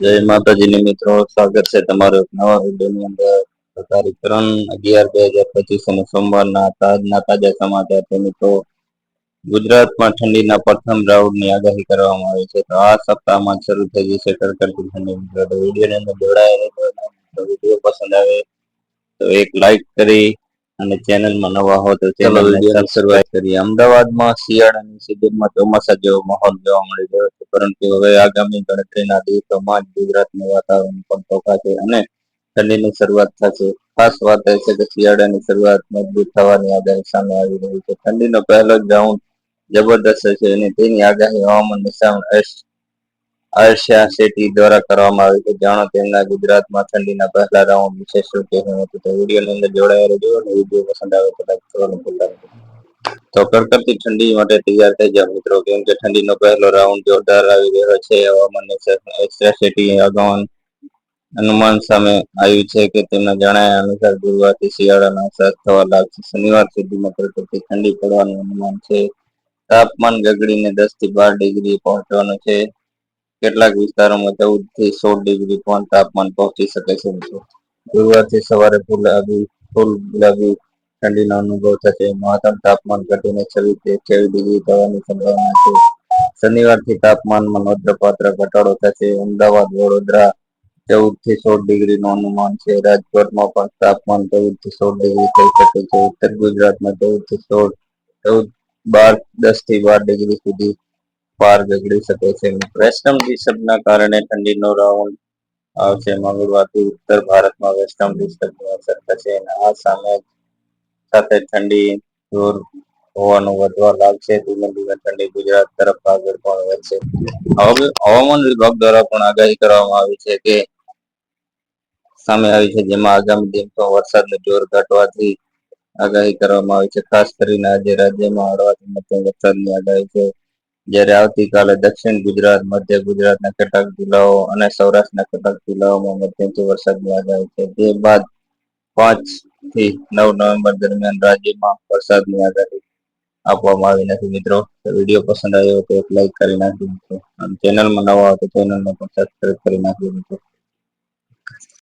જય માતાજીની મિત્રો, સ્વાગત છે તમારો નવા વિડીયોની અંદર. તારીખ ત્રણ અગિયાર બે હજાર પચીસ અને સોમવારના તાજના તાજા સમાચાર છે મિત્રો. ગુજરાતમાં ઠંડીના પ્રથમ રાઉન્ડની આગાહી કરવામાં આવી છે. તો આ સપ્તાહમાં શરૂ થઈ જશે કડકડતી ઠંડી મિત્રો. તો વિડીયોની અંદર જોડાયેલા વીડિયો પસંદ આવે તો એક લાઈક કરી અને ચેનલમાં નવા હો તો ચેનલ સબસ્ક્રાઇબ કરી. અમદાવાદમાં શિયાળાની સિઝનમાં ચોમાસા જેવો માહોલ જોવા મળી રહ્યો છે. પરંતુ હવે આગામી ગણતરીના દિવસોમાં જ ગુજરાતનું વાતાવરણ પણ ટોકાશે અને ઠંડીની શરૂઆત થશે. ખાસ વાત એ છે કે શિયાળાની શરૂઆત મજબૂત થવાની આગાહી સામે આવી રહી છે. ઠંડીનો પહેલો જ રાઉન્ડ જબરદસ્ત છે અને તેની આગાહી હવામાન નિષ્ણાત અર્ષા શેટ્ટી દ્વારા કરવામાં આવી છે. જાણો તેમના ગુજરાતમાં ઠંડીના પહેલા રાઉન્ડ વિશે શું કહેવું હતું? તો વિડીયોની અંદર જોડાયા રહેજો અને વીડિયો પસંદ આવે તો લાઈક કરવાનું ભૂલતા નહીં તો કડકડતી ઠંડી માટે તૈયાર થઈ જાવ મિત્રો. કેમ કે ઠંડીનો પહેલો રાઉન્ડ જોરદાર આવી રહ્યો છે. હવામાન અર્ષા શેટ્ટીએ અગાઉ અનુમાન સામે આવ્યું છે કે તેમના જણાવ્યા અનુસાર ગુરુવારથી શિયાળાનો અહેસાસ થવા લાગશે. શનિવાર સુધીમાં કડકડતી ઠંડી પડવાનું અનુમાન છે. તાપમાન ગગડીને દસથી બાર ડિગ્રી પહોંચવાનું છે. કેટલાક વિસ્તારોમાં ચૌદથી સોળ ડિગ્રી પણ તાપમાન પહોંચી શકે છે ગુરુવારથી સવારે ગુલાબી ફૂલ ગુલાબી ઠંડીનો અનુભવ થશે. મહત્તમ તાપમાન ઘટીને છવ્વીસ અઠ્યાવીસ ડિગ્રી થવાની સંભાવના છે. શનિવારથી તાપમાનમાં નોંધપાત્ર ઘટાડો થશે. અમદાવાદ, વડોદરા ચૌદથી સોળ ડિગ્રી નું અનુમાન છે. રાજકોટમાં પણ તાપમાન ચૌદથી સોળ ડિગ્રી થઈ શકે છે. ઉત્તર ગુજરાતમાં ચૌદથી સોળ, ચૌદ, બાર દસથી બાર ડિગ્રી સુધી પાર ગગડી શકે છે વેસ્ટર્ન ડિસ્ટર્બના કારણે ઠંડીનો રાઉન્ડ આવશે. મંગળવારથી ઉત્તર ભારતમાં વેસ્ટર્ન ડિસ્ટર્બની અસર થશે આ સામે સાથે ઠંડી દૂર હોવાનું વધવા લાગશે. ધીમે ધીમે ઠંડી ગુજરાત તરફ આગળ પણ વધશે. હવામાન વિભાગ દ્વારા પણ આગાહી કરવામાં આવી છે કે સામે આવી છે. જેમાં આગામી દિવસમાં વરસાદનું જોર ઘટવાથી આગાહી કરવામાં આવી છે. ખાસ કરીને આજે રાજ્યમાં હળવાથી મધ્યમ વરસાદની આગાહી છે. જ્યારે આવતીકાલે દક્ષિણ ગુજરાત, મધ્ય ગુજરાતના કેટલાક જિલ્લાઓ અને સૌરાષ્ટ્રના કેટલાક જિલ્લાઓમાં મધ્યમથી વરસાદની આગાહી છે. તે બાદ પાંચથી નવ નવેમ્બર દરમિયાન રાજ્યમાં વરસાદની આગાહી આપવામાં આવી નથી મિત્રો. વીડિયો પસંદ આવ્યો તો એક લાઈક કરી નાખજો મિત્રો. અને ચેનલમાં નવા હોય તો ચેનલને પણ સબસ્ક્રાઈબ કરી નાખજો મિત્રો.